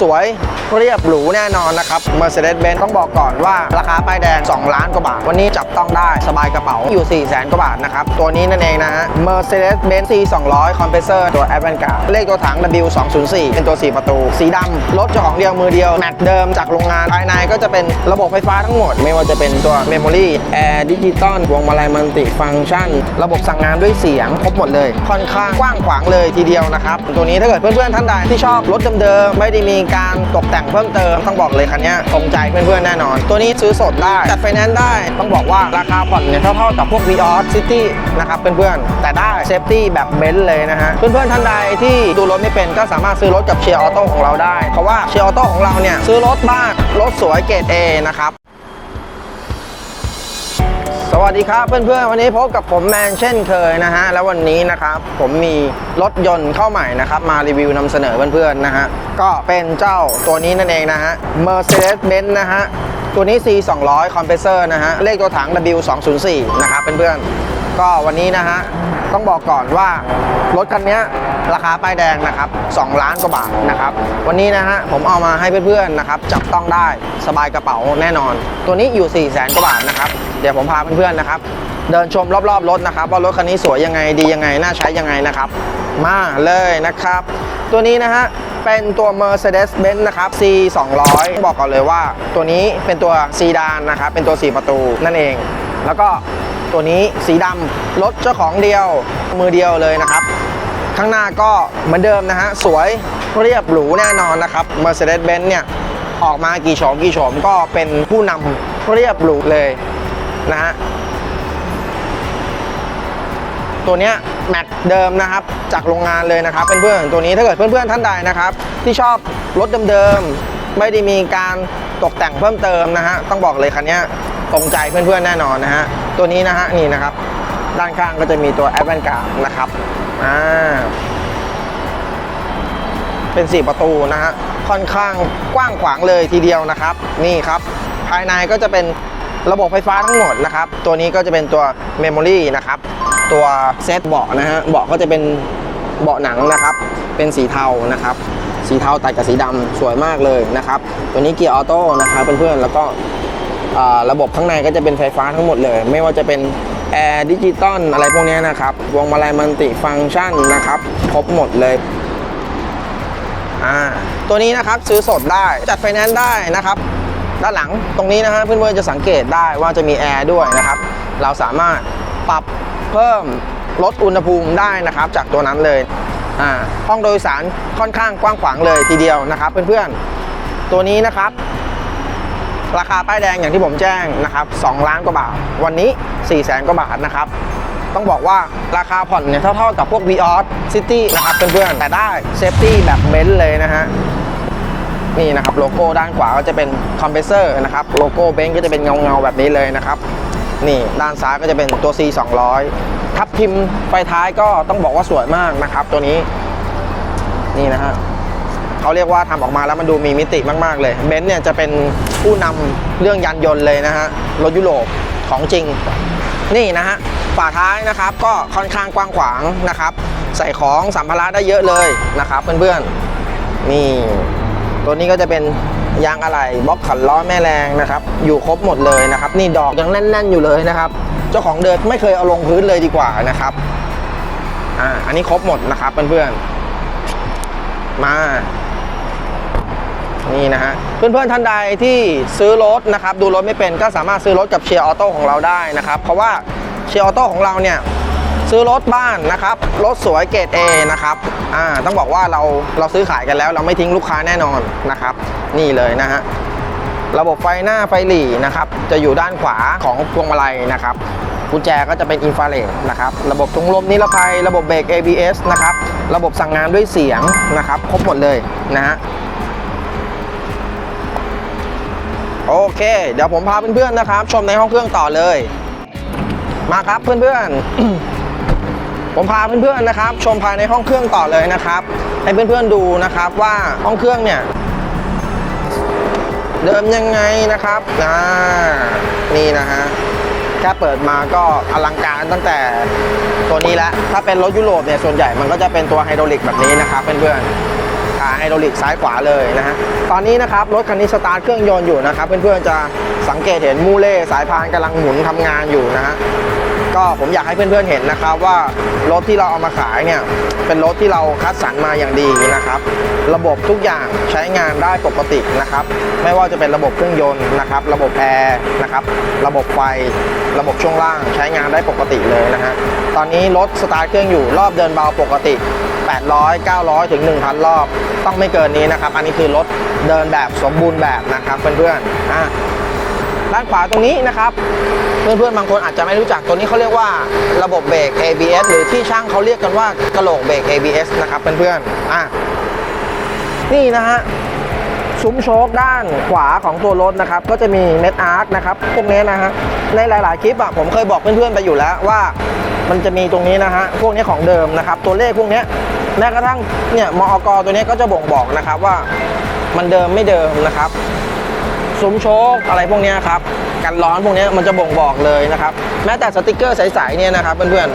สวยเรียบหรูแน่นอนนะครับ Mercedes-Benz ต้องบอกก่อนว่าราคาป้ายแดง 2 ล้านกว่าบาท วันนี้จับต้องได้สบายกระเป๋าอยู่ 4 0 0 0 0 0กว่าบาทนะครับ ตัวนี้นั่นเองนะฮะ Mercedes-Benz C 200 Compressor ตัว a v a n g a r d เลขตัวถัง W 2 0 4เป็นตัว 4 ประตู สีดำรถเจ้าของเดียวมือเดียวแม็กเดิมจากโรงงานภายในก็จะเป็นระบบไฟฟ้าทั้งหมด ไม่ว่าจะเป็นตัว Memory Air Digital วงมาลัยมัลติฟังก์ชัน ระบบสั่งงานด้วยเสียงครบหมดเลย ค่อนข้างกว้างขวางเลยทีเดียวนะครับตัวนี้ถ้าเกิดเพื่อนๆท่านใดที่ชอบรถเดิมๆไม่ได้มีการตกแต่งเพิ่มเติมต้องบอกเลยคันนี้ตรงใจเพื่อนๆแน่นอน ตัวนี้ซื้อสดได้ จัดไฟแนนซ์ได้ต้องบอกว่าราคาผ่อนเนี่ยเท่าๆกับพวก v ีออสซิตี้นะครับเพื่อนๆแต่ได้เซฟตี้แบบเบนซ์เลยนะฮะเพื่อนๆท่านใดที่ดูรถไม่เป็นก็สามารถซื้อรถกับเชียร์ออโต้ของเราได้เพราะว่าเชียร์ออโต้ของเราเนี่ยซื้อรถบ้านรถสวยเกรด A นะครับ วัสดีครับเพื่อนๆวันนี้พบกับผมแมนเช่นเคยนะฮะแล้ววันนี้นะครับผมมีรถยนต์เข้าใหม่นะครับมารีวิวนำเสนอเพื่อนๆนะฮะก็เป็นเจ้าตัวนี้นั่นเองนะฮะ Mercedes-Benz นะฮะตัวนี้ C 200 Compressor นะฮะเลขตัวถัง W 2 0 4 นะครับเพื่อนๆ ก็วันนี้นะฮะ ต้องบอกก่อนว่ารถคันนี้ราคาป้ายแดงนะครับ2ล้านกว่าบาทนะครับ วันนี้นะฮะผมเอามาให้เพื่อนๆนะครับ จับต้องได้สบายกระเป๋าแน่นอน ตัวนี้อยู่4 0 0แสนกว่าบาทนะครับ เดี๋ยวผมพาเพื่อนๆนะครับ เดินชมรอบๆรถนะครับ ว่ารถคันนี้สวยยังไงดียังไง น่าใช้ยังไงนะครับ มาเลยนะครับ ตัวนี้นะฮะเป็นตัว Mercedes-Benz นะครับ C 200บอกก่อนเลยว่า ตัวนี้เป็นตัวซีดานนะครับ เป็นตัว 4 ประตูนั่นเอง แล้วก็ ตัวนี้สีดำรถเจ้าของเดียว มือเดียวเลยนะครับ ข้างหน้าก็เหมือนเดิมนะฮะ สวยเรียบหรูแน่นอนนะครับ Mercedes-Benz เนี่ย ออกมากี่โฉมกี่โฉมก็เป็นผู้นำเรียบหรูเลยนะฮะตัวเนี้ยแม็กเดิมนะครับ จากโรงงานเลยนะครับเพื่อนๆตัวนี้ถ้าเกิดเพื่อนๆท่านใดนะครับ ที่ชอบรถเดิมๆไม่ได้มีการตกแต่งเพิ่มเติมนะฮะต้องบอกเลยคันนี้ตรงใจเพื่อนๆแน่นอนนะฮะ ตัวนี้นะฮะนี่นะครับ ด้านข้างก็จะมีตัว a v a n g a r d นะครับอ่าเป็น 4 ประตูนะฮะค่อนข้างกว้างขวางเลยทีเดียวนะครับ นี่ครับ ภายในก็จะเป็นระบบไฟฟ้าทั้งหมดนะครับ ตัวนี้ก็จะเป็นตัว Memory นะครับ ตัวเซตเบาะนะฮะเบาะก็จะเป็นเบาะหนังนะครับ เป็นสีเทานะครับ สีเทาตัดกับสีดำสวยมากเลยนะครับ ตัวนี้เกียร์ออโต้นะครับเพื่อนๆแล้วก็ ระบบข้างในก็จะเป็นไฟฟ้าทั้งหมดเลย ไม่ว่าจะเป็นแอร์ดิจิตอลอะไรพวกนี้นะครับวงมาลัยมันติฟังก์ชันนะครับ ครบหมดเลยตัวนี้นะครับซื้อสดได้จัดไฟแนนซ์ได้นะครับ ด้านหลังตรงนี้นะฮะเพื่อนๆจะสังเกตได้ว่าจะมีแอร์ด้วยนะครับ เราสามารถปรับเพิ่มลดอุณหภูมิได้นะครับ จากตัวนั้นเลยห้องโดยสารค่อนข้างกว้างขวางเลยทีเดียวนะครับ เพื่อนๆตัวนี้นะครับ ราคาป้ายแดงอย่างที่ผมแจ้งนะครับ2ล้านกว่าบาท วันนี้4 0 0แสนกว่าบาทนะครับต้องบอกว่าราคาผ่อนเนี่ยเท่าๆกับพวก v ีออสซิตี้นะครับเพื่อนๆแต่ได้เซฟตี้แบบเบนซ์เลยนะฮะนี่นะครับโลโก้ด้านขวาก็จะเป็นคอมเพรสเซอร์นะครับโลโก้เบนซ์ก็จะเป็นเงาเงาๆแบบนี้เลยนะครับนี่ด้านซ้ายก็จะเป็นตัว C 200ทับทิมไฟท้ายก็ต้องบอกว่าสวยมากนะครับ ตัวนี้นี่นะฮะ เขาเรียกว่าทำออกมาแล้วมันดูมีมิติมากๆเลยเบนซ์เนี่ยจะเป็นผู้นำเรื่องยานยนต์เลยนะฮะรถยุโรปของจริง นี่นะฮะฝาท้ายนะครับก็ค่อนข้างกว้างขวางนะครับ ใส่ของสัมภาระได้เยอะเลยนะครับเพื่อนๆนี่ตัวนี้ก็จะเป็นยางอะไหล่บล็อกขันล้อแม่แรงนะครับ อยู่ครบหมดเลยนะครับ นี่ดอกยังแน่น ๆ อยู่เลยนะครับ เจ้าของเดิมไม่เคยเอาลงพื้นเลยดีกว่านะครับอ่าอันนี้ครบหมดนะครับเพื่อนๆมา นี่นะฮะเพื่อนๆท่านใดที่ซื้อรถนะครับดูรถไม่เป็นก็สามารถซื้อรถกับเชียร์ออโต้ของเราได้นะครับเพราะว่าเชียร์ออโต้ของเราเนี่ยซื้อรถบ้านนะครับรถสวยเกรด A นะครับอ่าต้องบอกว่าเราเราซื้อขายกันแล้ว เราไม่ทิ้งลูกค้าแน่นอนนะครับ นี่เลยนะฮะระบบไฟหน้าไฟหลีนะครับจะอยู่ด้านขวาของพวงมาลัยนะครับกุญแจก็จะเป็นอินฟราเรดนะครับระบบถุงลมนิรภัย ระบบเบรก ABS นะครับระบบสั่งงานด้วยเสียงนะครับครบหมดเลยนะฮะ โอเค เดี๋ยวผมพาเพื่อนๆนะครับ ชมในห้องเครื่องต่อเลย มาครับเพื่อนๆ ผมพาเพื่อนๆนะครับ ชมภายในห้องเครื่องต่อเลยนะครับ ให้เพื่อนๆดูนะครับว่าห้องเครื่องเนี่ยเดิมยังไงนะครับอ่านี่นะฮะแค่เปิดมาก็อลังการตั้งแต่ตัวนี้แล้วถ้าเป็นรถยุโรปเนี่ยส่วนใหญ่มันก็จะเป็นตัวไฮดรอลิกแบบนี้นะครับเพื่อนๆ ไฮดรอลิกซ้ายขวาเลยนะฮะตอนนี้นะครับรถคันนี้สตาร์ทเครื่องยนต์อยู่นะครับเพื่อนๆจะสังเกตเห็นมูเล่สายพานกำลังหมุนทำงานอยู่นะฮะก็ผมอยากให้เพื่อนๆเห็นนะครับว่ารถที่เราเอามาขายเนี่ยเป็นรถที่เราคัดสรรมาอย่างดีนะครับ ระบบทุกอย่างใช้งานได้ปกตินะครับ ไม่ว่าจะเป็นระบบเครื่องยนต์นะครับ ระบบแอร์นะครับ ระบบไฟ ระบบช่วงล่างใช้งานได้ปกติเลยนะฮะตอนนี้รถสตาร์ทเครื่องอยู่รอบเดินเบาปกติ 800 900 ถึง 1,000 รอบ ต้องไม่เกินนี้นะครับ อันนี้คือรถเดินแบบสมบูรณ์แบบนะครับเพื่อนๆอะด้านขวาตรงนี้นะครับ เพื่อนๆบางคนอาจจะไม่รู้จักตัวนี้เขาเรียกว่าระบบเบรก ABS หรือที่ช่างเขาเรียกกันว่ากระโหลกเบรก ABS นะครับเพื่อนๆอะนี่นะฮะ ซุ้มโชคด้านขวาของตัวรถนะครับ ก็จะมีเม็ดอาร์คนะครับพวกนี้นะฮะในหลาย ๆ คลิปอะผมเคยบอกเพื่อน ๆ ไปอยู่แล้วว่ามันจะมีตรงนี้นะฮะพวกนี้ของเดิมนะครับ ตัวเลขพวกนี้แม้กระทั่งเนี่ยมอกตัวนี้ก็จะบ่งบอกนะครับว่ามันเดิมไม่เดิมนะครับซุ้มโชคอะไรพวกนี้ครับกันร้อนพวกนี้มันจะบ่งบอกเลยนะครับ แม้แต่สติกเกอร์ใสๆเนี่ยนะครับเพื่อน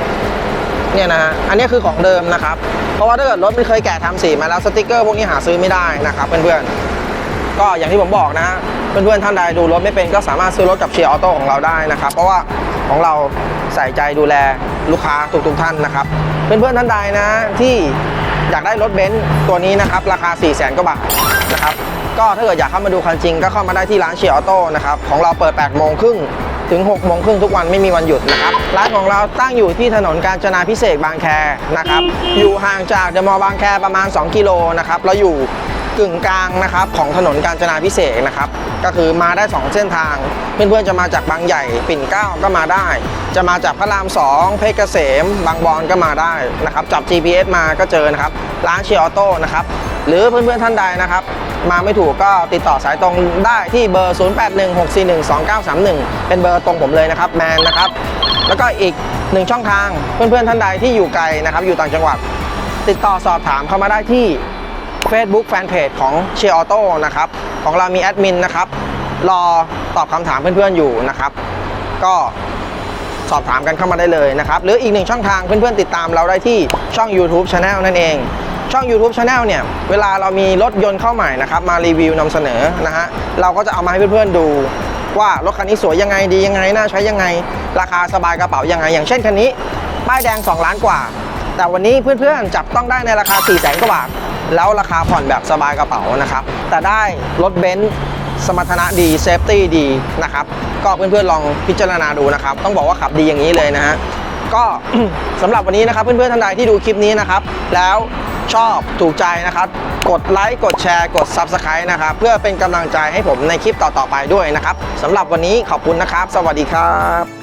ๆเนี่ยนะฮะอันนี้คือของเดิมนะครับ เพราะว่าถ้าเกิดรถมันเคยแกะทำสีมาแล้วสติกเกอร์พวกนี้หาซื้อไม่ได้นะครับเพื่อนๆ ก็อย่างที่ผมบอกนะเพื่อนๆท่านใดดูรถไม่เป็นก็สามารถซื้อรถกับเชียร์ออโต้ของเราได้นะครับ เพราะว่าของเราใส่ใจดูแลลูกค้าทุกๆท่านนะครับ เพื่อนๆท่านใดนะที่อยากได้รถเบนซ์ตัวนี้นะครับราคา 4 0 0 0 0 0กว่าบาทนะครับก็ถ้าเกิดอยากเข้ามาดูคันจริงก็เข้ามาได้ที่ร้านเชียร์ออโต้นะครับของเราเปิด8โมงครึ่งถึง6โมงครึ่งทุกวันไม่มีวันหยุดนะครับ ร้านของเราตั้งอยู่ที่ถนนกาญจนาพิเศษบางแคนะครับ อยู่ห่างจากเดอะมอลล์บางแคประมาณ 2 กิโลนะครับ เราอยู่ กึ่งกลางนะครับของถนนกาญจนาพิเศษนะครับ ก็คือมาได้ 2 เส้นทาง เพื่อนๆจะมาจากบางใหญ่ปิ่นเก้าก็มาได้ จะมาจากพระราม 2 เพชรเกษม บางบอนก็มาได้นะครับจับ GPS มาก็เจอนะครับร้านเชียร์ออโต้นะครับหรือเพื่อนๆท่านใดนะครับมาไม่ถูกก็ติดต่อสายตรงได้ที่เบอร์ 0816412931 เป็นเบอร์ตรงผมเลยนะครับแมนนะครับ แล้วก็อีกหนึ่งช่องทางเพื่อนๆท่านใดที่อยู่ไกลนะครับ อยู่ต่างจังหวัด ติดต่อสอบถามเข้ามาได้ที่ Facebook Fanpage ของเชียร์ออโต้นะครับ ของเรามีแอดมินนะครับ รอตอบคำถามเพื่อนๆอยู่นะครับ ก็สอบถามกันเข้ามาได้เลยนะครับ หรืออีกหนึ่งช่องทางเพื่อนๆติดตามเราได้ที่ช่อง YouTube Channel นั่นเอง ช่อง YouTube Channel เนี่ย เวลาเรามีรถยนต์เข้าใหม่นะครับ มารีวิวนำเสนอนะฮะ เราก็จะเอามาให้เพื่อนๆดูว่ารถคันนี้สวยยังไงดียังไงน่าใช้ยังไง ราคาสบายกระเป๋ายังไง อย่างเช่นคันนี้ ป้ายแดง 2 ล้านกว่า แต่วันนี้เพื่อนๆจับต้องได้ในราคา4 0 0 0 0 0กว่าบาท แล้วราคาผ่อนแบบสบายกระเป๋านะครับแต่ได้รถเบนซ์สมรรถนะดีเซฟตี้ดีนะครับก็เพื่อนๆลองพิจารณาดูนะครับ ต้องบอกว่าขับดีอย่างนี้เลยนะฮะก็สำหรับวันนี้นะครับเพื่อนๆท่านใดที่ดูคลิปนี้นะครับ แล้วชอบถูกใจนะครับ กดไลค์กดแชร์กด Subscribe นะครับ เพื่อเป็นกำลังใจให้ผมในคลิปต่อๆไปด้วยนะครับสำหรับวันนี้ขอบคุณนะครับ สวัสดีครับ